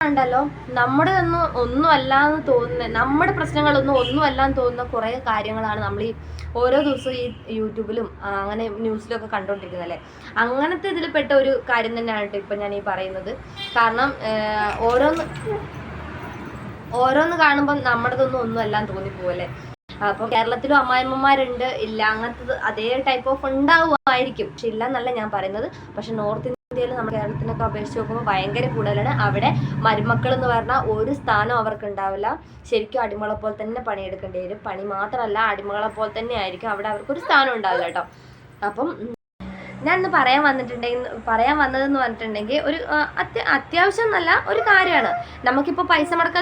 ഉണ്ടല്ലോ. നമ്മുടെ ഒന്നും ഒന്നും അല്ലാന്ന് തോന്നുന്ന നമ്മുടെ പ്രശ്നങ്ങളൊന്നും ഒന്നും അല്ലാന്ന് തോന്നുന്ന കുറേ കാര്യങ്ങളാണ് നമ്മൾ ഈ ഓരോ ദിവസവും ഈ യൂട്യൂബിലും അങ്ങനെ ന്യൂസിലൊക്കെ കണ്ടുകൊണ്ടിരിക്കുന്നത് അല്ലേ അങ്ങനത്തെ ഇതിൽ പെട്ട ഒരു കാര്യം തന്നെയാണ് കേട്ടോ ഇപ്പം ഞാൻ ഈ പറയുന്നത്. കാരണം ഓരോന്ന് ഓരോന്ന് കാണുമ്പോൾ നമ്മുടെതൊന്നും ഒന്നും അല്ലാന്ന് തോന്നിപ്പോവല്ലേ? അപ്പം കേരളത്തിലും അമ്മായിമ്മമാരുണ്ട് ഇല്ല അങ്ങനത്തെ അതേ ടൈപ്പ് ഓഫ് ഉണ്ടാവുമായിരിക്കും. പക്ഷെ ഇല്ല എന്നല്ല ഞാൻ പറയുന്നത്. പക്ഷെ നോർത്ത് ഇന്ത്യയിൽ നമ്മുടെ കേരളത്തിനൊക്കെ അപേക്ഷിച്ച് നോക്കുമ്പോൾ ഭയങ്കര കൂടുതലാണ്. അവിടെ മരുമക്കൾ എന്ന് പറഞ്ഞാൽ ഒരു സ്ഥാനം അവർക്ക് ഉണ്ടാവില്ല ശരിക്കും അടിമകളെ പോലെ തന്നെ പണിയെടുക്കേണ്ടി വരും. പണി മാത്രമല്ല അടിമകളെ പോലെ തന്നെ ആയിരിക്കും. അവിടെ അവർക്കൊരു സ്ഥാനം ഉണ്ടാവില്ല കേട്ടോ. അപ്പം ഞാൻ ഇന്ന് പറയാൻ വന്നിട്ടുണ്ടെങ്കിൽ പറയാൻ വന്നതെന്ന് പറഞ്ഞിട്ടുണ്ടെങ്കിൽ ഒരു അത്യ അത്യാവശ്യം എന്നല്ല ഒരു കാര്യമാണ്. നമുക്കിപ്പോൾ പൈസ മുടക്ക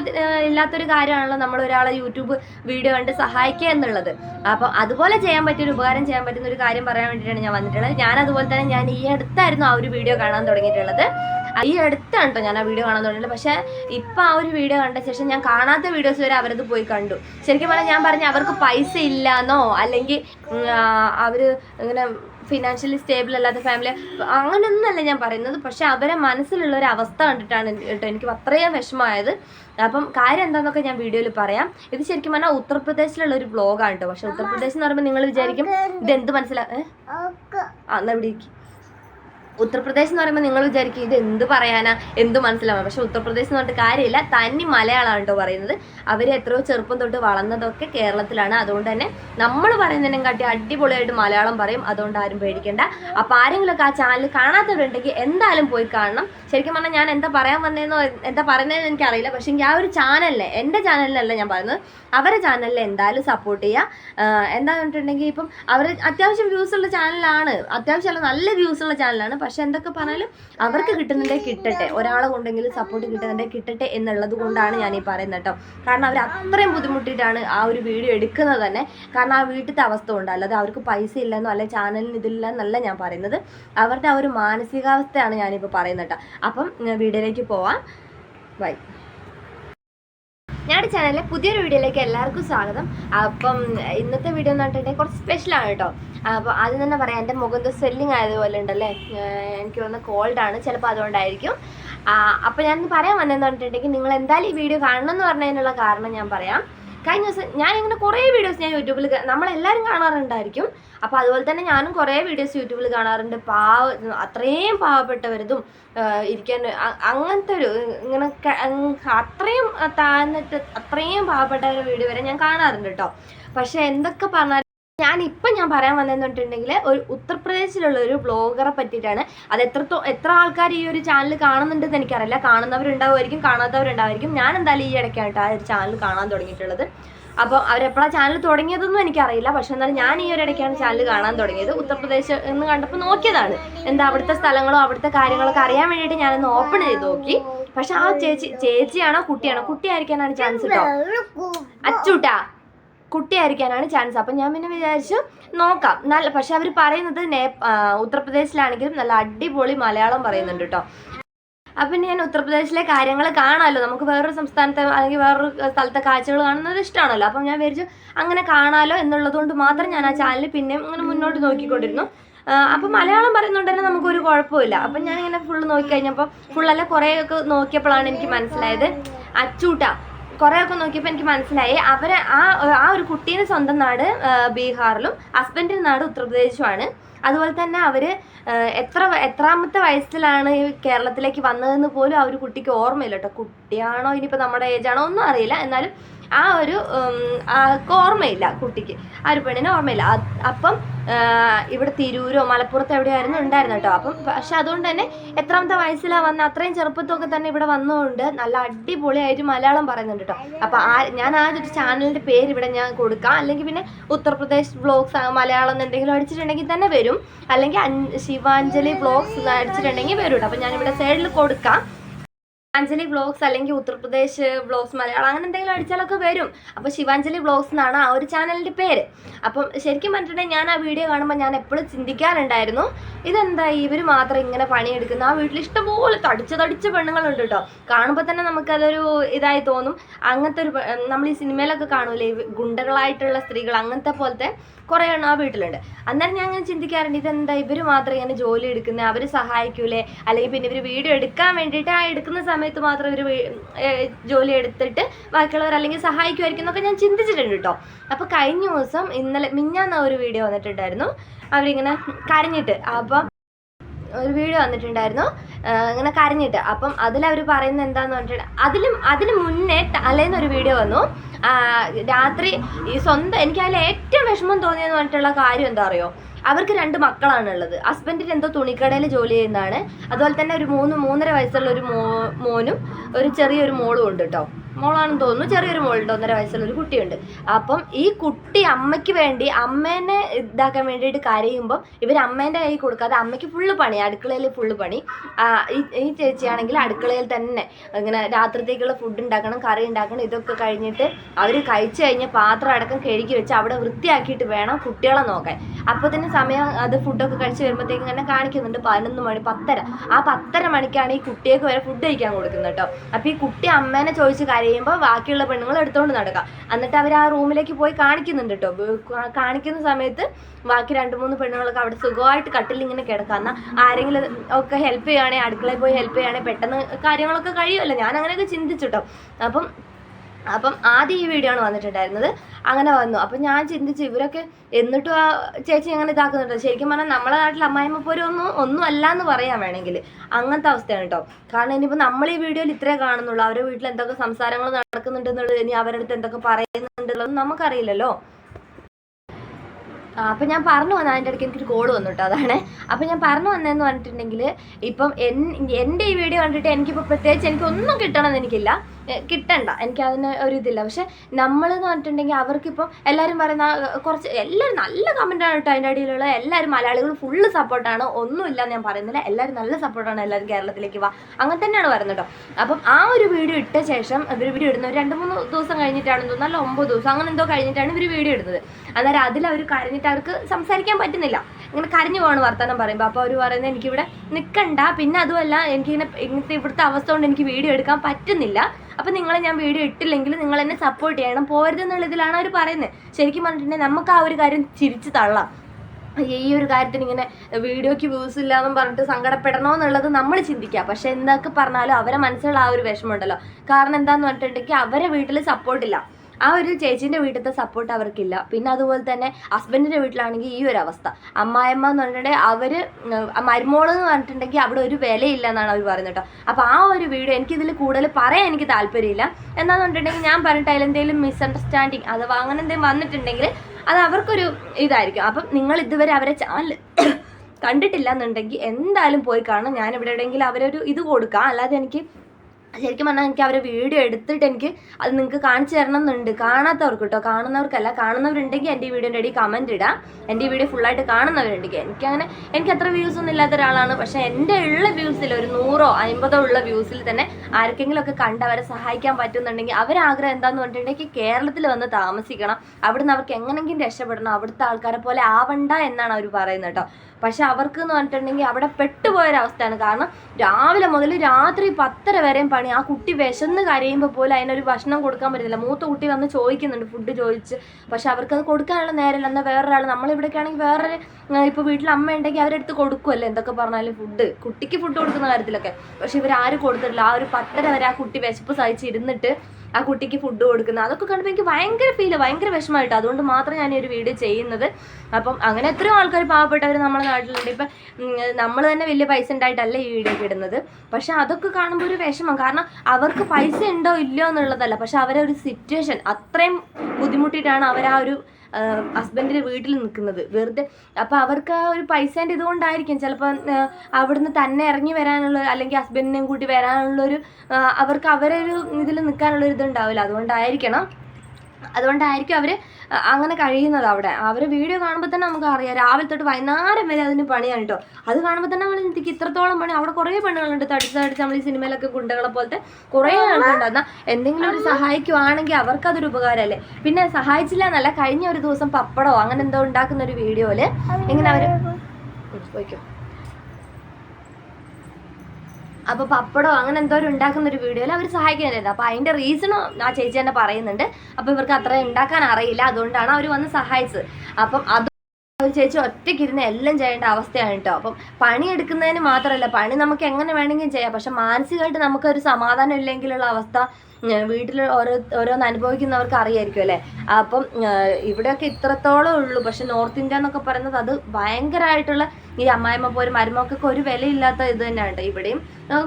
ഇല്ലാത്തൊരു കാര്യമാണല്ലോ നമ്മൾ ഒരാളെ യൂട്യൂബ് വീഡിയോ കണ്ട് സഹായിക്കുക എന്നുള്ളത്. അപ്പോൾ അതുപോലെ ചെയ്യാൻ പറ്റിയ ഒരു ഉപകാരം ചെയ്യാൻ പറ്റുന്ന ഒരു കാര്യം പറയാൻ വേണ്ടിയിട്ടാണ് ഞാൻ വന്നിട്ടുള്ളത്. ഞാൻ അതുപോലെ തന്നെ ഞാൻ ഈ അടുത്തായിരുന്നു ആ ഒരു വീഡിയോ കാണാൻ തുടങ്ങിയിട്ടുള്ളത്. ഈ അടുത്താണ് കേട്ടോ ഞാൻ ആ വീഡിയോ കാണാൻ തുടങ്ങിയത് പക്ഷേ ഇപ്പം ആ ഒരു വീഡിയോ കണ്ട ശേഷം ഞാൻ കാണാത്ത വീഡിയോസ് വരെ അവരത് പോയി കണ്ടു. ശരിക്കും പറഞ്ഞാൽ ഞാൻ പറഞ്ഞു അവർക്ക് പൈസ ഇല്ലാന്നോ അല്ലെങ്കിൽ അവർ ഇങ്ങനെ ഫിനാൻഷ്യലി സ്റ്റേബിൾ അല്ലാത്ത ഫാമിലി അങ്ങനെയൊന്നല്ല ഞാൻ പറയുന്നത്. പക്ഷെ അവരെ മനസ്സിലുള്ള ഒരു അവസ്ഥ കണ്ടിട്ടാണ് കേട്ടോ എനിക്ക് അത്രയും വിഷമമായത്. അപ്പം കാര്യം എന്താണെന്നൊക്കെ ഞാൻ വീഡിയോയിൽ പറയാം. ഇത് ശരിക്കും പറഞ്ഞാൽ ഉത്തർപ്രദേശിലുള്ള ഒരു ബ്ലോഗാണ് കേട്ടോ. പക്ഷെ ഉത്തർപ്രദേശ് എന്ന് പറയുമ്പോൾ നിങ്ങൾ വിചാരിക്കും ഇത് എന്ത് മനസ്സിലാ? ആ എന്നാ ഇവിടെ. ഉത്തർപ്രദേശ് എന്ന് പറയുമ്പോൾ നിങ്ങൾ വിചാരിക്കും ഇത് എന്ത് പറയാനാ എന്ത് മനസ്സിലാവാം. പക്ഷെ ഉത്തർപ്രദേശ് എന്ന് പറഞ്ഞിട്ട് കാര്യമില്ല. തനി മലയാളമാണ് കേട്ടോ പറയുന്നത്. അവർ എത്രയോ ചെറുപ്പം തൊട്ട് വളർന്നതൊക്കെ കേരളത്തിലാണ്. അതുകൊണ്ട് തന്നെ നമ്മൾ പറയുന്നതിനും കാട്ടി അടിപൊളിയായിട്ട് മലയാളം പറയും. അതുകൊണ്ട് ആരും പേടിക്കേണ്ട. അപ്പം ആരെങ്കിലുമൊക്കെ ആ ചാനൽ കാണാത്തവരുണ്ടെങ്കിൽ എന്തായാലും പോയി കാണണം. ശരിക്കും പറഞ്ഞാൽ ഞാൻ എന്താ പറയാൻ വന്നതെന്നോ എന്താ പറയുന്നതെന്ന് എനിക്കറിയില്ല. പക്ഷേ ആ ഒരു ചാനലിനെ എന്റെ ചാനലിലല്ല ഞാൻ പറയുന്നത്. അവരുടെ ചാനലിൽ എന്തായാലും സപ്പോർട്ട് ചെയ്യുക എന്താ പറഞ്ഞിട്ടുണ്ടെങ്കിൽ ഇപ്പം അവർ അത്യാവശ്യം വ്യൂസ് ഉള്ള ചാനലാണ് അത്യാവശ്യമല്ല നല്ല വ്യൂസ് ഉള്ള ചാനലാണ് പക്ഷെ എന്തൊക്കെ പറഞ്ഞാലും അവർക്ക് കിട്ടുന്നുണ്ടെങ്കിൽ കിട്ടട്ടെ. ഒരാളെ കൊണ്ടെങ്കിലും സപ്പോർട്ട് കിട്ടുന്നുണ്ടെങ്കിൽ കിട്ടട്ടെ എന്നുള്ളത് കൊണ്ടാണ് ഞാൻ ഈ പറയുന്നത് കേട്ടോ. കാരണം അവർ അത്രയും ബുദ്ധിമുട്ടിയിട്ടാണ് ആ ഒരു വീഡിയോ എടുക്കുന്നത് തന്നെ. കാരണം ആ വീട്ടിലത്തെ അവസ്ഥ കൊണ്ട്. അല്ലാതെ അവർക്ക് പൈസ ഇല്ലെന്നോ അല്ലെ ചാനലിന് ഇതില്ല എന്നല്ല ഞാൻ പറയുന്നത്. അവരുടെ ആ ഒരു മാനസികാവസ്ഥയാണ് ഞാനിപ്പോൾ പറയുന്നത് കേട്ടോ. അപ്പം വീഡിയോയിലേക്ക് പോവാം. ബൈ ഞങ്ങളുടെ ചാനലിലെ പുതിയൊരു വീഡിയോയിലേക്ക് എല്ലാവർക്കും സ്വാഗതം. അപ്പം ഇന്നത്തെ വീഡിയോ എന്ന് പറഞ്ഞിട്ടുണ്ടെങ്കിൽ കുറച്ച് സ്പെഷ്യലാണ് കേട്ടോ. അപ്പോൾ ആദ്യം തന്നെ പറയാം എന്റെ മുഖത്ത് സ്വെല്ലിങ് ആയതുപോലെ ഉണ്ടല്ലേ? എനിക്ക് വന്ന കോൾഡാണ് ചിലപ്പോൾ അതുകൊണ്ടായിരിക്കും. അപ്പോൾ ഞാൻ പറയാൻ വന്നതെന്ന് പറഞ്ഞിട്ടുണ്ടെങ്കിൽ നിങ്ങൾ എന്തായാലും ഈ വീഡിയോ കാണണം എന്ന് പറഞ്ഞതിനുള്ള കാരണം ഞാൻ പറയാം. കഴിഞ്ഞ ദിവസം ഞാൻ ഇങ്ങനെ കുറേ വീഡിയോസ് ഞാൻ യൂട്യൂബിൽ നമ്മളെല്ലാവരും കാണാറുണ്ടായിരിക്കും. അപ്പോൾ അതുപോലെ തന്നെ ഞാനും കുറേ വീഡിയോസ് യൂട്യൂബിൽ കാണാറുണ്ട്. പാവ അത്രയും പാവപ്പെട്ടവരതും ഇരിക്കാൻ അങ്ങനത്തെ ഒരു ഇങ്ങനെ അത്രയും താഴ്ന്നിട്ട് അത്രയും പാവപ്പെട്ട ഒരു വീഡിയോ വരെ ഞാൻ കാണാറുണ്ട് കേട്ടോ പക്ഷേ എന്തൊക്കെ പറഞ്ഞാലും ഞാൻ ഇപ്പം ഞാൻ പറയാൻ വന്നതെന്ന് പറഞ്ഞിട്ടുണ്ടെങ്കിൽ ഒരു ഉത്തർപ്രദേശിലുള്ള ഒരു ബ്ലോഗറെ പറ്റിയിട്ടാണ്. അത് എത്രത്തോ എത്ര ആൾക്കാർ ഈ ഒരു ചാനൽ കാണുന്നുണ്ടെന്ന് എനിക്കറിയില്ല. കാണുന്നവരുണ്ടാവുമായിരിക്കും കാണാത്തവരുണ്ടാവുമായിരിക്കും. ഞാൻ എന്തായാലും ഈ ഇടയ്ക്കാണ് ആ ഒരു ചാനൽ കാണാൻ തുടങ്ങിയിട്ടുള്ളത്. അപ്പോൾ അവരെപ്പോഴാണ് ചാനൽ തുടങ്ങിയതൊന്നും എനിക്കറിയില്ല. പക്ഷെ എന്നാലും ഞാൻ ഈ ഒരു ഇടയ്ക്കാണ് ചാനൽ കാണാൻ തുടങ്ങിയത്. ഉത്തർപ്രദേശ് എന്ന് കണ്ടപ്പോൾ നോക്കിയതാണ്. എന്താ അവിടുത്തെ സ്ഥലങ്ങളോ അവിടുത്തെ കാര്യങ്ങളൊക്കെ അറിയാൻ വേണ്ടിയിട്ട് ഞാനൊന്ന് ഓപ്പൺ ചെയ്ത് നോക്കി. പക്ഷെ ആ ചേച്ചി ചേച്ചിയാണോ കുട്ടിയാണോ? കുട്ടിയായിരിക്കാനാണ് ചാൻസ് കേട്ടോ. അച്ചൂട്ടാ കുട്ടിയായിരിക്കാനാണ് ചാൻസ് അപ്പം ഞാൻ പിന്നെ വിചാരിച്ചു നോക്കാം. നല്ല പക്ഷെ അവർ പറയുന്നത് നേ ഉത്തർപ്രദേശിലാണെങ്കിലും നല്ല അടിപൊളി മലയാളം പറയുന്നുണ്ട് കേട്ടോ അപ്പം ഞാൻ ഉത്തർപ്രദേശിലെ കാര്യങ്ങൾ കാണാമല്ലോ നമുക്ക് വേറൊരു സംസ്ഥാനത്തെ അല്ലെങ്കിൽ വേറൊരു സ്ഥലത്തെ കാഴ്ചകൾ കാണുന്നത് ഇഷ്ടമാണല്ലോ. അപ്പം ഞാൻ വിചാരിച്ചു അങ്ങനെ കാണാമല്ലോ എന്നുള്ളത് കൊണ്ട് മാത്രം ഞാൻ ആ ചാനൽ പിന്നെയും ഇങ്ങനെ മുന്നോട്ട് നോക്കിക്കൊണ്ടിരുന്നു. അപ്പം മലയാളം പറയുന്നുണ്ട് തന്നെ നമുക്കൊരു കുഴപ്പമില്ല. അപ്പം ഞാൻ ഇങ്ങനെ ഫുള്ള് നോക്കി കഴിഞ്ഞപ്പോൾ ഫുള്ളല്ല കുറേയൊക്കെ നോക്കിയപ്പോഴാണ് എനിക്ക് മനസ്സിലായത്. അച്ചൂട്ട. കുറേയൊക്കെ നോക്കിയപ്പോൾ എനിക്ക് മനസ്സിലായി. അവരെ ആ ആ ഒരു കുട്ടീന്റെ സ്വന്തം നാട് ബീഹാറിലും ഹസ്ബൻഡിന്റെ നാട് ഉത്തർപ്രദേശുമാണ്. അതുപോലെ തന്നെ അവർ എത്ര എത്രാമത്തെ വയസ്സിലാണ് കേരളത്തിലേക്ക് വന്നതെന്ന് പോലും ആ ഒരു കുട്ടിക്ക് ഓർമ്മയില്ല കേട്ടോ കുട്ടിയാണോ ഇനിയിപ്പോൾ നമ്മുടെ ഏജാണോ ഒന്നും അറിയില്ല. എന്നാലും ആ ഒരു ഓർമ്മയില്ല കുട്ടിക്ക്. ആ ഒരു പെണ്ണിന് ഓർമ്മയില്ല. അപ്പം ഇവിടെ തിരൂരോ മലപ്പുറത്തോ എവിടെയായിരുന്നു ഉണ്ടായിരുന്നു കേട്ടോ. അപ്പം പക്ഷെ അതുകൊണ്ട് തന്നെ എത്രാമത്തെ വയസ്സിലാണ് വന്ന അത്രയും ചെറുപ്പത്തൊക്കെ തന്നെ ഇവിടെ വന്നുകൊണ്ട് നല്ല അടിപൊളിയായിട്ട് മലയാളം പറയുന്നുണ്ട് കേട്ടോ. അപ്പം ആ ഞാൻ ആ ഒരു ചാനലിന്റെ പേര് ഇവിടെ ഞാൻ കൊടുക്കാം. അല്ലെങ്കിൽ പിന്നെ ഉത്തർപ്രദേശ് വ്ളോഗ്സ് മലയാളം എന്തെങ്കിലും അടിച്ചിട്ടുണ്ടെങ്കിൽ തന്നെ വരും. അല്ലെങ്കിൽ ശിവാഞ്ജലി വ്ലോഗ്സ് അടിച്ചിട്ടുണ്ടെങ്കിൽ വരും കേട്ടോ അപ്പം ഞാനിവിടെ സൈഡിൽ കൊടുക്കാം. ശിവാഞ്ജലി വ്ളോഗ്സ് അല്ലെങ്കിൽ ഉത്തർപ്രദേശ് വ്ളോഗ്സ് മലയാളം അങ്ങനെ എന്തെങ്കിലും അടിച്ചാലൊക്കെ വരും. അപ്പോൾ ശിവാഞ്ജലി വ്ളോഗ്സ് എന്നാണ് ആ ഒരു ചാനലിന്റെ പേര്. അപ്പം ശരിക്കും പറഞ്ഞിട്ടുണ്ടെങ്കിൽ ഞാൻ ആ വീഡിയോ കാണുമ്പോൾ ഞാൻ എപ്പോഴും ചിന്തിക്കാറുണ്ടായിരുന്നു ഇതെന്താ ഇവർ മാത്രം ഇങ്ങനെ പണിയെടുക്കുന്ന? ആ വീട്ടിൽ ഇഷ്ടംപോലെ തടിച്ച തടിച്ച പെണ്ണുങ്ങളുണ്ട് കേട്ടോ കാണുമ്പോൾ തന്നെ നമുക്കതൊരു ഇതായി തോന്നും. അങ്ങനത്തെ ഒരു നമ്മൾ ഈ സിനിമയിലൊക്കെ കാണൂലേ ഗുണ്ടകളായിട്ടുള്ള സ്ത്രീകൾ അങ്ങനത്തെ പോലത്തെ കുറേ എണ്ണം ആ വീട്ടിലുണ്ട്. അന്നേരം ഞാൻ അങ്ങനെ ചിന്തിക്കാറുണ്ട് ഇതെന്താ ഇവർ മാത്രം ഇങ്ങനെ ജോലി എടുക്കുന്നത് അവർ സഹായിക്കൂലേ? അല്ലെങ്കിൽ പിന്നെ ഇവർ വീഡിയോ എടുക്കാൻ വേണ്ടിയിട്ട് ആ എടുക്കുന്ന സമയത്ത് മാത്രം ഒരു ജോലി എടുത്തിട്ട് ബാക്കിയുള്ളവർ അല്ലെങ്കിൽ സഹായിക്കുമായിരിക്കും എന്നൊക്കെ ഞാൻ ചിന്തിച്ചിട്ടുണ്ട് കേട്ടോ. അപ്പോൾ കഴിഞ്ഞ ദിവസം ഇന്നലെ മിഞ്ഞാന്ന ഒരു വീഡിയോ വന്നിട്ടുണ്ടായിരുന്നു. അവരിങ്ങനെ കരഞ്ഞിട്ട്. അപ്പം ഒരു വീഡിയോ വന്നിട്ടുണ്ടായിരുന്നു. ഇങ്ങനെ കരഞ്ഞിട്ട്. അപ്പം അതിലവർ പറയുന്നത് എന്താന്ന് പറഞ്ഞിട്ടുണ്ടെങ്കിൽ അതിലും അതിന് മുന്നേ തലേന്ന് ഒരു വീഡിയോ വന്നു. രാത്രി ഈ സ്വന്തം എനിക്ക് അതിൽ ഏറ്റവും വിഷമം തോന്നിയെന്ന് പറഞ്ഞിട്ടുള്ള കാര്യം എന്താ അറിയോ? അവർക്ക് രണ്ട് മക്കളാണ് ഉള്ളത് ഹസ്ബൻഡിന് എന്തോ തുണിക്കടയിൽ ജോലി ചെയ്യുന്നതാണ്. അതുപോലെ തന്നെ ഒരു മൂന്ന് മൂന്നര വയസ്സുള്ള ഒരു മോ മോനും ഒരു ചെറിയൊരു മോളും ഉണ്ട് കേട്ടോ മോളാണെന്ന് തോന്നുന്നു. ചെറിയൊരു മോളുണ്ട് ഒന്നര വയസ്സുള്ള ഒരു കുട്ടിയുണ്ട്. അപ്പം ഈ കുട്ടി അമ്മയ്ക്ക് വേണ്ടി അമ്മേനെ ഇതാക്കാൻ വേണ്ടിയിട്ട് കരയുമ്പം ഇവർ അമ്മേന്റെ കൈ കൊടുക്കാതെ അമ്മയ്ക്ക് ഫുള്ള് പണി അടുക്കളയിൽ ഫുള്ള് പണി. ഈ ചേച്ചിയാണെങ്കിൽ അടുക്കളയിൽ തന്നെ ഇങ്ങനെ രാത്രിത്തേക്കുള്ള ഫുഡ് ഉണ്ടാക്കണം കറി ഉണ്ടാക്കണം ഇതൊക്കെ കഴിഞ്ഞിട്ട് അവർ കഴിച്ചു കഴിഞ്ഞ പാത്രം അടക്കം കഴുകി വെച്ച് അവിടെ വൃത്തിയാക്കിയിട്ട് വേണം കുട്ടികളെ നോക്കാൻ. അപ്പോൾ തന്നെ സമയം അത് ഫുഡൊക്കെ കഴിച്ച് വരുമ്പോഴത്തേക്കും തന്നെ കാണിക്കുന്നുണ്ട് പതിനൊന്ന് മണി പത്തര. ആ പത്തര മണിക്കാണ് ഈ കുട്ടിയൊക്കെ വരെ ഫുഡ് കഴിക്കാൻ കൊടുക്കുന്നത് കേട്ടോ. അപ്പോൾ ഈ കുട്ടി അമ്മേനെ ചോദിച്ച് കരയുമ്പോൾ ബാക്കിയുള്ള പെണ്ണുങ്ങൾ എടുത്തുകൊണ്ട് നടക്കുക എന്നിട്ട് അവർ ആ റൂമിലേക്ക് പോയി കാണിക്കുന്നുണ്ട് കേട്ടോ കാണിക്കുന്ന സമയത്ത് ബാക്കി രണ്ട് മൂന്ന് പെണ്ണുങ്ങളൊക്കെ അവിടെ സുഖമായിട്ട് കട്ടിൽ ഇങ്ങനെ കിടക്കാം. എന്നാൽ ആരെങ്കിലും ഒക്കെ ഹെൽപ്പ് ചെയ്യുകയാണെങ്കിൽ അടുക്കളയിൽ പോയി ഹെൽപ്പ് ചെയ്യുകയാണെങ്കിൽ പെട്ടെന്ന് കാര്യങ്ങളൊക്കെ കഴിയുമല്ലോ. ഞാൻ അങ്ങനെയൊക്കെ ചിന്തിച്ചു കേട്ടോ അപ്പം അപ്പം ആദ്യം ഈ വീഡിയോ ആണ് വന്നിട്ടുണ്ടായിരുന്നത്. അങ്ങനെ വന്നു. അപ്പം ഞാൻ ചിന്തിച്ചു ഇവരൊക്കെ എന്നിട്ടും ആ ചേച്ചി അങ്ങനെ ഇതാക്കുന്നുണ്ട്. ശരിക്കും പറഞ്ഞാൽ നമ്മളെ നാട്ടിൽ അമ്മായിമ്മ പോലും ഒന്നും ഒന്നും അല്ല എന്ന് പറയാൻ വേണമെങ്കിൽ അങ്ങനത്തെ അവസ്ഥയാണ് കേട്ടോ. കാരണം ഇനിയിപ്പോൾ നമ്മൾ ഈ വീഡിയോയിൽ ഇത്രേ കാണുന്നുള്ളൂ. അവരുടെ വീട്ടിൽ എന്തൊക്കെ സംസാരങ്ങൾ നടക്കുന്നുണ്ടെന്നുള്ളത് ഇനി അവരുടെ അടുത്ത് എന്തൊക്കെ പറയുന്നുണ്ടെന്നുള്ളത് നമുക്കറിയില്ലല്ലോ. അപ്പം ഞാൻ പറഞ്ഞു വന്ന അതിന്റെ ഇടയ്ക്ക് എനിക്കൊരു കോൾ വന്നു കേട്ടോ അതാണ്. അപ്പം ഞാൻ പറഞ്ഞു വന്നതെന്ന് പറഞ്ഞിട്ടുണ്ടെങ്കിൽ ഇപ്പം എൻ എന്റെ ഈ വീഡിയോ കണ്ടിട്ട് എനിക്കിപ്പോൾ പ്രത്യേകിച്ച് എനിക്കൊന്നും കിട്ടണമെന്ന് എനിക്കില്ല. കിട്ടണ്ട. എനിക്ക് അതിന് ഒരു ഇതില്ല പക്ഷെ നമ്മളെന്ന് പറഞ്ഞിട്ടുണ്ടെങ്കിൽ അവർക്കിപ്പം എല്ലാവരും പറയുന്ന കുറച്ച് എല്ലാവരും നല്ല കമന്റാണ് കേട്ടോ അതിന്റെ അടിയിലുള്ള. എല്ലാവരും മലയാളികൾ ഫുള്ള് സപ്പോർട്ടാണ് ഒന്നുമില്ല എന്ന് ഞാൻ പറയുന്നില്ല. എല്ലാവരും നല്ല സപ്പോർട്ടാണ് എല്ലാവരും കേരളത്തിലേക്ക് വാ. അങ്ങനെ തന്നെയാണ് പറയുന്നത് കേട്ടോ. അപ്പം ആ ഒരു വീഡിയോ ഇട്ട ശേഷം ഇവർ വീഡിയോ ഇടുന്നത് രണ്ട് മൂന്ന് ദിവസം കഴിഞ്ഞിട്ടാണെന്ന് തോന്നുന്നു. അല്ല ഒമ്പത് ദിവസം. അങ്ങനെ എന്തോ കഴിഞ്ഞിട്ടാണ് ഇവർ വീഡിയോ ഇടുന്നത്. അന്നേരം അതിൽ അവർ കരഞ്ഞിട്ട് അവർക്ക് സംസാരിക്കാൻ പറ്റുന്നില്ല. ഇങ്ങനെ കരഞ്ഞു പോകണം വർത്തമാനം പറയുമ്പോൾ അപ്പോൾ അവർ പറയുന്നത് എനിക്കിവിടെ നിൽക്കണ്ട പിന്നെ അതുമല്ല എനിക്കിങ്ങനെ ഇങ്ങനത്തെ ഇവിടുത്തെ അവസ്ഥ കൊണ്ട് എനിക്ക് വീഡിയോ എടുക്കാൻ പറ്റുന്നില്ല. അപ്പം നിങ്ങളെ ഞാൻ വീഡിയോ ഇട്ടില്ലെങ്കിൽ നിങ്ങൾ എന്നെ സപ്പോർട്ട് ചെയ്യണം. പോരുത് എന്നുള്ളതിലാണ് അവർ പറയുന്നത്. ശരിക്കും പറഞ്ഞിട്ടുണ്ടെങ്കിൽ നമുക്ക് ആ ഒരു കാര്യം ചിരിച്ച് തള്ളാം. ഈ ഒരു കാര്യത്തിന് ഇങ്ങനെ വീഡിയോക്ക് വ്യൂസ് ഇല്ലാന്നും പറഞ്ഞിട്ട് സങ്കടപ്പെടണോ എന്നുള്ളത് നമ്മൾ ചിന്തിക്കുക പക്ഷെ എന്തൊക്കെ പറഞ്ഞാലും അവരെ മനസ്സിലുള്ള ആ ഒരു വിഷമമുണ്ടല്ലോ കാരണം എന്താന്ന് പറഞ്ഞിട്ടുണ്ടെങ്കിൽ അവരെ വീട്ടിൽ സപ്പോർട്ടില്ല ആ ഒരു ചേച്ചീന്റെ വീട്ടിലത്തെ സപ്പോർട്ട് അവർക്കില്ല. പിന്നെ അതുപോലെ തന്നെ ഹസ്ബൻഡിന്റെ വീട്ടിലാണെങ്കിൽ ഈ ഒരു അവസ്ഥ. അമ്മായിമ്മ എന്ന് പറഞ്ഞിട്ടുണ്ടെങ്കിൽ അവർ മരുമോൾ എന്ന് പറഞ്ഞിട്ടുണ്ടെങ്കിൽ അവിടെ ഒരു വിലയില്ല എന്നാണ് അവർ പറയുന്നത് കേട്ടോ. അപ്പോൾ ആ ഒരു വീഡിയോ എനിക്കിതിൽ കൂടുതൽ പറയാൻ എനിക്ക് താല്പര്യമില്ല. എന്നാന്ന് പറഞ്ഞിട്ടുണ്ടെങ്കിൽ ഞാൻ പറഞ്ഞിട്ട് അതിൽ എന്തെങ്കിലും മിസ്അണ്ടർസ്റ്റാൻഡിങ് അഥവാ അങ്ങനെ എന്തെങ്കിലും വന്നിട്ടുണ്ടെങ്കിൽ അത് അവർക്കൊരു ഇതായിരിക്കും. അപ്പം നിങ്ങൾ ഇതുവരെ അവരെ ചാനൽ കണ്ടിട്ടില്ല എന്നുണ്ടെങ്കിൽ എന്തായാലും പോയി കാണണം. ഞാൻ ഇവിടെ എവിടെയെങ്കിലും അവരൊരു ഇത് കൊടുക്കാം. അല്ലാതെ എനിക്ക് ശരിക്കും പറഞ്ഞാൽ എനിക്ക് അവരെ വീഡിയോ എടുത്തിട്ട് എനിക്ക് അത് നിങ്ങൾക്ക് കാണിച്ചു തരണം എന്നുണ്ട് കാണാത്തവർക്ക് കേട്ടോ കാണുന്നവർക്കല്ല കാണുന്നവരുണ്ടെങ്കിൽ എന്റെ ഈ വീഡിയോന്റെ ഇടയിൽ കമന്റ് ഇടാം. എന്റെ ഈ വീഡിയോ ഫുള്ളായിട്ട് കാണുന്നവരുണ്ടെങ്കിൽ എനിക്കങ്ങനെ എനിക്ക് അത്ര വ്യൂസ് ഒന്നും ഇല്ലാത്ത ഒരാളാണ്. പക്ഷേ എന്റെ ഉള്ള വ്യൂസിൽ ഒരു നൂറോ അമ്പതോ ഉള്ള വ്യൂസിൽ തന്നെ ആർക്കെങ്കിലും ഒക്കെ കണ്ട് അവരെ സഹായിക്കാൻ പറ്റുന്നുണ്ടെങ്കിൽ അവരാഗ്രഹം എന്താണെന്ന് പറഞ്ഞിട്ടുണ്ടെങ്കിൽ കേരളത്തിൽ വന്ന് താമസിക്കണം. അവിടുന്ന് അവർക്ക് എങ്ങനെയെങ്കിലും രക്ഷപ്പെടണം. അവിടുത്തെ ആൾക്കാരെ പോലെ ആവണ്ട എന്നാണ് അവർ പറയുന്നത് കേട്ടോ പക്ഷെ അവർക്ക് എന്ന് പറഞ്ഞിട്ടുണ്ടെങ്കിൽ അവിടെ പെട്ടുപോയൊരവസ്ഥയാണ് കാരണം രാവിലെ മുതൽ രാത്രി പത്തര വരെയും പണി. ആ കുട്ടി വിശന്ന് കരയുമ്പോൾ പോലും അതിനൊരു ഭക്ഷണം കൊടുക്കാൻ പറ്റുന്നില്ല മൂത്ത കുട്ടി വന്ന് ചോദിക്കുന്നുണ്ട് ഫുഡ് ചോദിച്ച്. പക്ഷെ അവർക്കത് കൊടുക്കാനുള്ള നേരമില്ല. എന്നാൽ വേറൊരാൾ നമ്മളിവിടെയൊക്കെ ആണെങ്കിൽ വേറൊരു ഇപ്പോൾ വീട്ടിൽ അമ്മ ഉണ്ടെങ്കിൽ അവരെടുത്ത് കൊടുക്കുമല്ലോ എന്തൊക്കെ പറഞ്ഞാലും ഫുഡ് കുട്ടിക്ക് ഫുഡ് കൊടുക്കുന്ന കാര്യത്തിലൊക്കെ. പക്ഷെ ഇവർ കൊടുത്തിട്ടില്ല. ആ ഒരു പത്തര വരെ ആ കുട്ടി വിശപ്പ് സഹിച്ചിരുന്നിട്ട് ആ കുട്ടിക്ക് ഫുഡ് കൊടുക്കുന്നത്. അതൊക്കെ കണ്ടപ്പോൾ എനിക്ക് ഭയങ്കര ഫീൽ ഭയങ്കര വിഷമമായിട്ട് അതുകൊണ്ട് മാത്രം ഞാൻ ഒരു വീഡിയോ ചെയ്യുന്നത്. അപ്പം അങ്ങനെ എത്രയോ ആൾക്കാർ പാവപ്പെട്ടവർ നമ്മുടെ നാട്ടിലുണ്ട്. ഇപ്പം നമ്മൾ തന്നെ വലിയ പൈസ ഉണ്ടായിട്ടല്ല ഈ വീഡിയോ ഇടുന്നത്. പക്ഷെ അതൊക്കെ കാണുമ്പോൾ ഒരു വിഷമം. കാരണം അവർക്ക് പൈസ ഉണ്ടോ ഇല്ലയോ എന്നുള്ളതല്ല. പക്ഷെ അവരെ ഒരു സിറ്റുവേഷൻ അത്രയും ബുദ്ധിമുട്ടിയിട്ടാണ് അവർ ആ ഒരു ഹസ്ബൻഡിന്റെ വീട്ടിൽ നിൽക്കുന്നത്. വെറുതെ അപ്പോൾ അവർക്ക് ആ ഒരു പൈസേന്റെ ഇതുകൊണ്ടായിരിക്കും ചിലപ്പോൾ അവിടുന്ന് തന്നെ ഇറങ്ങി വരാനുള്ള അല്ലെങ്കിൽ ഹസ്ബൻഡിനെയും കൂട്ടി വരാനുള്ള ഒരു അവർക്ക് അവരൊരു ഇതിൽ നിൽക്കാനുള്ള ഒരു ഇതുണ്ടാവില്ല അതുകൊണ്ടായിരിക്കണം അതുകൊണ്ടായിരിക്കും അവർ അങ്ങനെ കഴിയുന്നത് അവിടെ. അവർ വീഡിയോ കാണുമ്പോൾ തന്നെ നമുക്ക് അറിയാം. രാവിലെ തൊട്ട് വൈകുന്നേരം വരെ അതിന് പണിയാണ് കേട്ടോ അത് കാണുമ്പോൾ തന്നെ നമ്മൾ ചിന്തിക്കും ഇത്രത്തോളം പണി അവിടെ കുറേ പെണ്ണുകളുണ്ട് തടിച്ച് തടിച്ച് നമ്മൾ ഈ സിനിമയിലൊക്കെ ഗുണ്ടകളെ പോലത്തെ കുറേ ആളുകളുണ്ട് എന്നാൽ എന്തെങ്കിലും ഒരു സഹായിക്കുവാണെങ്കിൽ അവർക്കതൊരു ഉപകാരമല്ലേ? പിന്നെ സഹായിച്ചില്ല എന്നല്ല കഴിഞ്ഞ ഒരു ദിവസം പപ്പടോ അങ്ങനെ എന്തോ ഉണ്ടാക്കുന്ന ഒരു വീഡിയോയിൽ ഇങ്ങനെ അവർ പോയിക്കോ. അപ്പോൾ പപ്പടോ അങ്ങനെ എന്തോ ഉണ്ടാക്കുന്ന ഒരു വീഡിയോയിൽ അവർ സഹായിക്കുന്നുണ്ടായിരുന്നു. അപ്പോൾ അതിന്റെ റീസണും ആ ചേച്ചി തന്നെ പറയുന്നുണ്ട്. അപ്പോൾ ഇവർക്ക് അത്ര ഉണ്ടാക്കാൻ അറിയില്ല. അതുകൊണ്ടാണ് അവർ വന്ന് സഹായിച്ചത്. അപ്പം അത് ചേച്ചി ഒറ്റയ്ക്കിരുന്ന് എല്ലാം ചെയ്യേണ്ട അവസ്ഥയാണ് കേട്ടോ. അപ്പം പണിയെടുക്കുന്നതിന് മാത്രമല്ല പണി നമുക്ക് എങ്ങനെ വേണമെങ്കിലും ചെയ്യാം. പക്ഷെ മാനസികമായിട്ട് നമുക്കൊരു സമാധാനം ഇല്ലെങ്കിലുള്ള അവസ്ഥ വീട്ടിൽ ഓരോ ഓരോന്ന് അനുഭവിക്കുന്നവർക്ക് അറിയായിരിക്കും അല്ലേ? അപ്പം ഇവിടെയൊക്കെ ഇത്രത്തോളം ഉള്ളൂ. പക്ഷെ നോർത്ത് ഇന്ത്യ എന്നൊക്കെ പറയുന്നത് അത് ഭയങ്കരമായിട്ടുള്ള ഈ അമ്മായിമ്മ പോലും മരുമക്കൊക്കെ ഒരു വിലയില്ലാത്ത ഇത് തന്നെയാണ് ഇവിടെയും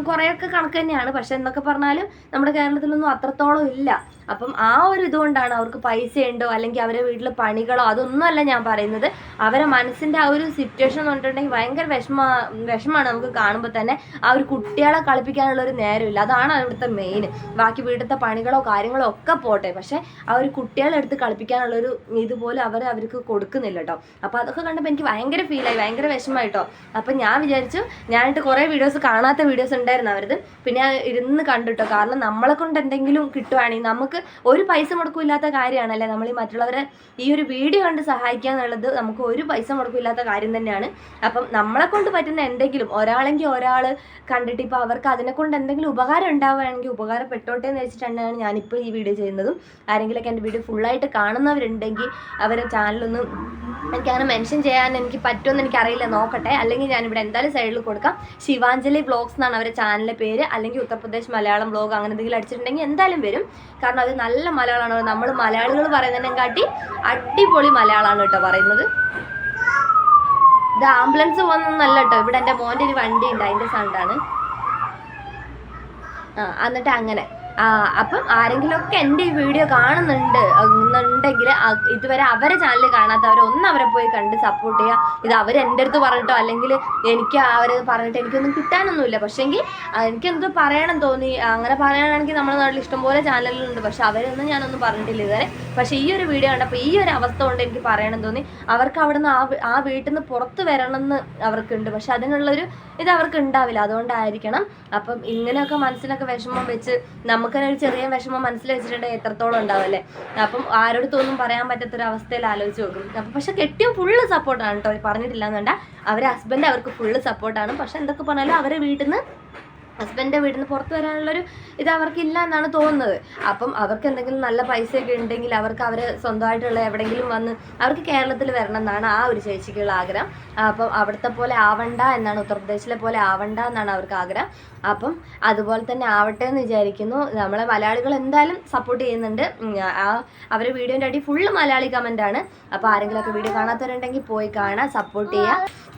കുറേയൊക്കെ കണക്ക് തന്നെയാണ്. പക്ഷെ എന്നൊക്കെ പറഞ്ഞാലും നമ്മുടെ കേരളത്തിലൊന്നും അത്രത്തോളം ഇല്ല. അപ്പം ആ ഒരു ഇതുകൊണ്ടാണ് അവർക്ക് പൈസ ഉണ്ടോ അല്ലെങ്കിൽ അവരെ വീട്ടിൽ പണികളോ അതൊന്നുമല്ല ഞാൻ പറയുന്നത്. അവരെ മനസ്സിന്റെ ആ ഒരു സിറ്റുവേഷൻ എന്ന് പറഞ്ഞിട്ടുണ്ടെങ്കിൽ ഭയങ്കര വിഷമ വിഷമമാണ് നമുക്ക് കാണുമ്പോൾ തന്നെ. ആ ഒരു കുട്ടികളെ കളിപ്പിക്കാനുള്ള ഒരു നേരമില്ല. അതാണ് അവിടുത്തെ മെയിൻ ബാക്കി വീട്ടിലത്തെ പണികളോ കാര്യങ്ങളോ ഒക്കെ പോട്ടെ. പക്ഷെ ആ ഒരു കുട്ടികളെ എടുത്ത് കളിപ്പിക്കാനുള്ള ഒരു ഇതുപോലും അവർ അവർക്ക് കൊടുക്കുന്നില്ല കേട്ടോ അപ്പോൾ അതൊക്കെ കണ്ടപ്പോൾ എനിക്ക് ഭയങ്കര ഫീലായി ഭയങ്കര വിഷമമായിട്ടോ അപ്പം ഞാൻ വിചാരിച്ചു ഞാനിട്ട് കുറേ വീഡിയോസ് കാണാത്ത വീഡിയോസ് ഉണ്ടായിരുന്നു അവരത്. പിന്നെ ഞാൻ ഇരുന്ന് കണ്ടിട്ടോ കാരണം നമ്മളെ കൊണ്ട് എന്തെങ്കിലും കിട്ടുവാണെങ്കിൽ നമുക്ക് ഒരു പൈസ മുടക്കില്ലാത്ത കാര്യമാണല്ലേ? നമ്മൾ ഈ മറ്റുള്ളവരെ ഈ ഒരു വീഡിയോ കണ്ട് സഹായിക്കുക എന്നുള്ളത് നമുക്ക് ഒരു പൈസ മുടക്കില്ലാത്ത കാര്യം തന്നെയാണ്. അപ്പം നമ്മളെ കൊണ്ട് പറ്റുന്ന എന്തെങ്കിലും ഒരാളെങ്കിൽ ഒരാൾ കണ്ടിട്ട് ഇപ്പോൾ അവർക്ക് അതിനെ കൊണ്ട് എന്തെങ്കിലും ഉപകാരം ഉണ്ടാവുകയാണെങ്കിൽ ഉപകാരപ്പെട്ടോട്ടെ എന്ന് വെച്ചിട്ടാണ് ഞാനിപ്പോൾ ഈ വീഡിയോ ചെയ്യുന്നതും. ആരെങ്കിലുമൊക്കെ എന്റെ വീഡിയോ ഫുള്ളായിട്ട് കാണുന്നവരുണ്ടെങ്കിൽ അവരെ ചാനലൊന്ന് എനിക്കങ്ങനെ മെൻഷൻ ചെയ്യാൻ എനിക്ക് പറ്റുമെന്ന് എനിക്കറിയില്ല നോക്കട്ടെ. അല്ലെങ്കിൽ ഞാനിവിടെ എന്തായാലും സൈഡിൽ കൊടുക്കാം. ശിവാഞ്ജലി വ്ളോഗ്സ് എന്നാണ് അവരുടെ ചാനലിന്റെ പേര്. അല്ലെങ്കിൽ ഉത്തർപ്രദേശ് മലയാളം വ്ളോഗ് അങ്ങനെ എന്തെങ്കിലും അടിച്ചിട്ടുണ്ടെങ്കിൽ എന്തായാലും വരും. കാരണം അത് നല്ല മലയാളമാണ്. നമ്മൾ മലയാളികൾ പറയുന്നതിനെക്കാട്ടി അടിപൊളി മലയാളമാണ് കേട്ടോ പറയുന്നത്. ഇത് ആംബുലൻസ് പോകുന്നൊന്നല്ല കേട്ടോ. ഇവിടെ എന്റെ മോന്റെ ഒരു വണ്ടി ഉണ്ട്. അതിന്റെ സൗണ്ടാണ് ആ എന്നിട്ട് അങ്ങനെ. അപ്പം ആരെങ്കിലുമൊക്കെ എന്റെ ഈ വീഡിയോ കാണുന്നുണ്ട് എന്നുണ്ടെങ്കിൽ ഇതുവരെ അവരെ ചാനൽ ഒന്ന് അവരെ പോയി കണ്ട് സപ്പോർട്ട് ചെയ്യുക. ഇത് അവർ എന്റെ അടുത്ത് പറഞ്ഞിട്ടോ? അല്ലെങ്കിൽ എനിക്ക് അവർ പറഞ്ഞിട്ട് എനിക്കൊന്നും കിട്ടാനൊന്നുമില്ല. പക്ഷേങ്കിൽ എനിക്കെന്തോ പറയണം തോന്നി. അങ്ങനെ പറയുകയാണെങ്കിൽ നമ്മുടെ നാട്ടിൽ ഇഷ്ടംപോലെ ചാനലുകളുണ്ട് പക്ഷെ അവരൊന്നും ഞാനൊന്നും പറഞ്ഞിട്ടില്ല ഇതുവരെ. പക്ഷേ ഈ ഒരു വീഡിയോ കണ്ടപ്പോൾ ഈ ഒരു അവസ്ഥ കൊണ്ട് എനിക്ക് പറയണം തോന്നി. അവർക്ക് അവിടുന്ന് ആ ആ വീട്ടിൽ നിന്ന് പുറത്ത് വരണമെന്ന് അവർക്കുണ്ട്. പക്ഷെ അതിനുള്ളൊരു ഇത് അവർക്ക് ഉണ്ടാവില്ല. അതുകൊണ്ടായിരിക്കണം. അപ്പം ഇങ്ങനെയൊക്കെ മനസ്സിലൊക്കെ വിഷമം വെച്ച് നമുക്ക് തന്നെ ഒരു ചെറിയ വിഷമം മനസ്സിൽ വെച്ചിട്ടുണ്ടെങ്കിൽ എത്രത്തോളം ഉണ്ടാവല്ലേ അപ്പം ആരോടത്തൊന്നും പറയാൻ പറ്റാത്തൊരു അവസ്ഥയിൽ ആലോചിച്ച് നോക്കും. അപ്പം പക്ഷെ കെട്ടിയും ഫുള്ള് സപ്പോർട്ടാണ് കേട്ടോ. പറഞ്ഞിട്ടില്ല എന്നുണ്ട അവരെ ഹസ്ബൻഡ് അവർക്ക് ഫുള്ള് സപ്പോർട്ടാണ് പക്ഷെ എന്തൊക്കെ പറഞ്ഞാലും അവരെ വീട്ടിൽ നിന്ന് ഹസ്ബൻഡിന്റെ നിന്ന് പുറത്ത് വരാനുള്ളൊരു ഇത് അവർക്കില്ല എന്നാണ് തോന്നുന്നത്. അപ്പം അവർക്ക് എന്തെങ്കിലും നല്ല പൈസയൊക്കെ ഉണ്ടെങ്കിൽ അവർക്ക് അവർ സ്വന്തമായിട്ടുള്ള എവിടെയെങ്കിലും വന്ന് അവർക്ക് കേരളത്തിൽ വരണം എന്നാണ് ആ ഒരു ചേച്ചിക്കുള്ള ആഗ്രഹം. അപ്പം അവിടുത്തെ പോലെ ആവണ്ട എന്നാണ് ഉത്തർപ്രദേശിലെ പോലെ ആവണ്ട എന്നാണ് അവർക്ക് ആഗ്രഹം. അപ്പം അതുപോലെ തന്നെ ആവട്ടെ എന്ന് വിചാരിക്കുന്നു. നമ്മളെ മലയാളികൾ എന്തായാലും സപ്പോർട്ട് ചെയ്യുന്നുണ്ട്. ആ അവർ വീഡിയോന്റെ അടി ഫുള്ള് മലയാളി കമന്റ് ആണ്. അപ്പോൾ ആരെങ്കിലുമൊക്കെ വീഡിയോ കാണാത്തവരുണ്ടെങ്കിൽ പോയി കാണാം സപ്പോർട്ട് ചെയ്യുക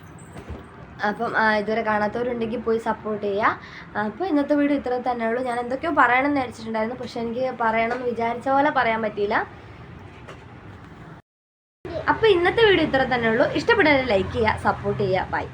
അപ്പം ഇതുവരെ കാണാത്തവരുണ്ടെങ്കിൽ പോയി സപ്പോർട്ട് ചെയ്യുക. അപ്പോൾ ഇന്നത്തെ വീഡിയോ ഇത്ര തന്നെ ഉള്ളൂ. ഞാൻ എന്തൊക്കെയോ പറയണമെന്ന് വിചാരിച്ചിട്ടുണ്ടായിരുന്നു. പക്ഷെ എനിക്ക് പറയണമെന്ന് വിചാരിച്ച പോലെ പറയാൻ പറ്റിയില്ല. അപ്പോൾ ഇന്നത്തെ വീഡിയോ ഇത്ര തന്നെ ഉള്ളൂ. ഇഷ്ടപ്പെടുന്നതിന് ലൈക്ക് ചെയ്യുക സപ്പോർട്ട് ചെയ്യുക. ബൈ